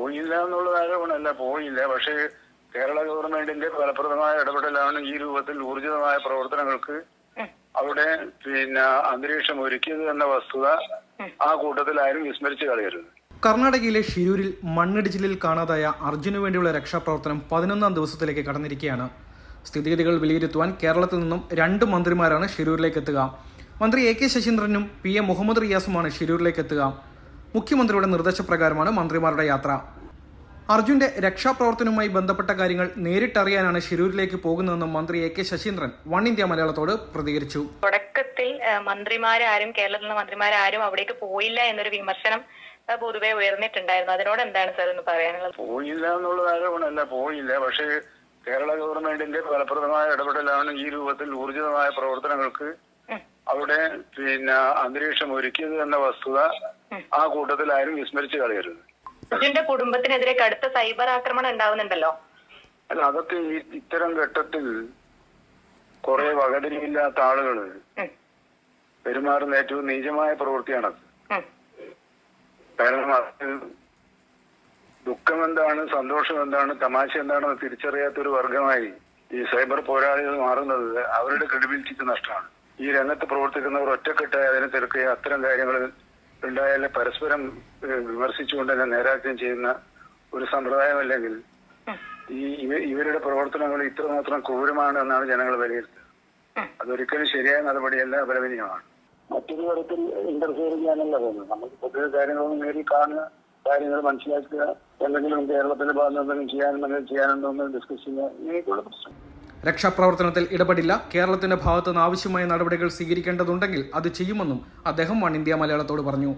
പോയില്ല എന്നുള്ള ആരോപണമല്ല പോയില്ല. പക്ഷേ കേരള ഗവൺമെന്റിന്റെ ഫലപ്രദമായ ഇടപെടലാണ് ഈ രൂപത്തിൽ ഊർജിതമായ പ്രവർത്തനങ്ങൾക്ക് അവിടെ പിന്നെ അന്തരീക്ഷം ഒരുക്കിയത് എന്ന വസ്തുത ആ കൂട്ടത്തിൽ ആരും വിസ്മരിച്ചു കളയരുത്. കർണാടകയിലെ ഷിരൂരിൽ മണ്ണിടിച്ചിലിൽ കാണാതായ അർജുനു വേണ്ടിയുള്ള രക്ഷാപ്രവർത്തനം പതിനൊന്നാം ദിവസത്തിലേക്ക് കടന്നിരിക്കുകയാണ്. സ്ഥിതിഗതികൾ വിലയിരുത്തുവാൻ കേരളത്തിൽ നിന്നും രണ്ട് മന്ത്രിമാരാണ് ഷിരൂരിലേക്ക് എത്തുക. മന്ത്രി എ കെ ശശീന്ദ്രനും പി എ മുഹമ്മദ് റിയാസുമാണ് ഷിരൂരിലേക്ക് എത്തുക. മുഖ്യമന്ത്രിയുടെ നിർദ്ദേശപ്രകാരമാണ് മന്ത്രിമാരുടെ യാത്ര. അർജുന്റെ രക്ഷാപ്രവർത്തനവുമായി ബന്ധപ്പെട്ട കാര്യങ്ങൾ നേരിട്ടറിയാനാണ് ശിരൂരിലേക്ക് പോകുന്നതെന്നും മന്ത്രി A K Saseendran one India മലയാളത്തോട് പ്രതികരിച്ചു. തുടക്കത്തിൽ മന്ത്രിമാരാരും കേരളത്തിൽ നിന്ന് മന്ത്രിമാരാരും അവിടേക്ക് പോയില്ല എന്നൊരു വിമർശനം പൊതുവെ ഉയർന്നിട്ടുണ്ടായിരുന്നു. അതിനോട് എന്താണ് സാർ ഒന്ന് പറയാനുള്ളത്? പോയില്ല എന്നുള്ള ആരോപണമല്ല പോയില്ല. പക്ഷേ കേരള ഗവൺമെന്റിന്റെ ഫലപ്രദമായ ഇടപെടലാണ് ഈ രൂപത്തിൽ ഊർജിതമായ പ്രവർത്തനങ്ങൾക്ക് അവിടെ പിന്നെ അന്തരീക്ഷം ഒരുക്കിയത് എന്ന വസ്തുത ആ കൂട്ടത്തിൽ ആരും വിസ്മരിച്ചു കളയരുത്. അർജുന്റെ കുടുംബത്തിനെതിരെ കടുത്ത സൈബർ ആക്രമണം ഉണ്ടാവുന്നുണ്ടല്ലോ. അല്ല അതൊക്കെ ഈ ഇത്തരം ഘട്ടത്തിൽ കുറെ വകതിരിയില്ലാത്ത ആളുകൾ പെരുമാറുന്ന ഏറ്റവും നീചമായ പ്രവൃത്തിയാണത്. കാരണം അത് ദുഃഖം എന്താണ് സന്തോഷം എന്താണ് തമാശ എന്താണെന്ന് തിരിച്ചറിയാത്ത ഒരു വർഗമായി ഈ സൈബർ പോരാളികൾ മാറുന്നത് അവരുടെ ക്രെഡിബിലിറ്റിക്ക് നഷ്ടമാണ്. ഈ രംഗത്ത് പ്രവർത്തിക്കുന്നവർ ഒറ്റക്കെട്ടായി അതിനെ തീർക്കുകയും അത്തരം കാര്യങ്ങൾ ഉണ്ടായാൽ പരസ്പരം വിമർശിച്ചുകൊണ്ട് തന്നെ നേരാക്കുകയും ചെയ്യുന്ന ഒരു സമ്പ്രദായമല്ലെങ്കിൽ ഈ ഇവ- ഇവരുടെ പ്രവർത്തനങ്ങൾ ഇത്രമാത്രം ക്രൂരമാണ് എന്നാണ് ജനങ്ങൾ വിലയിരുത്തുന്നത് അതൊരിക്കലും ശരിയായ നടപടിയല്ല അപലപനീയമാണ്. മറ്റൊരു തരത്തിൽ ഇന്റർഫിയർ ചെയ്യാനല്ല തോന്നുന്നത്. നമുക്ക് പൊതുവെ കാര്യങ്ങളൊന്നും നേരിൽ കാണുക കാര്യങ്ങൾ മനസ്സിലാക്കുക എന്തെങ്കിലും കേരളത്തിന്റെ ഭാഗത്ത് എന്തെങ്കിലും ചെയ്യാനുണ്ടെങ്കിൽ ചെയ്യാനുണ്ടോ എന്ന് ഡിസ്കസ് ചെയ്യുക ഇങ്ങനെയൊക്കെയുള്ള പ്രശ്നം രക്ഷാപ്രവർത്തനത്തിൽ ഇടപെടില്ല. കേരളത്തിന്റെ ഭാഗത്തുനിന്ന് ആവശ്യമായ നടപടികൾ സ്വീകരിക്കേണ്ടതുണ്ടെങ്കിൽ അത് ചെയ്യുമെന്നും അദ്ദേഹം വൺ ഇന്ത്യ മലയാളത്തോട് പറഞ്ഞു.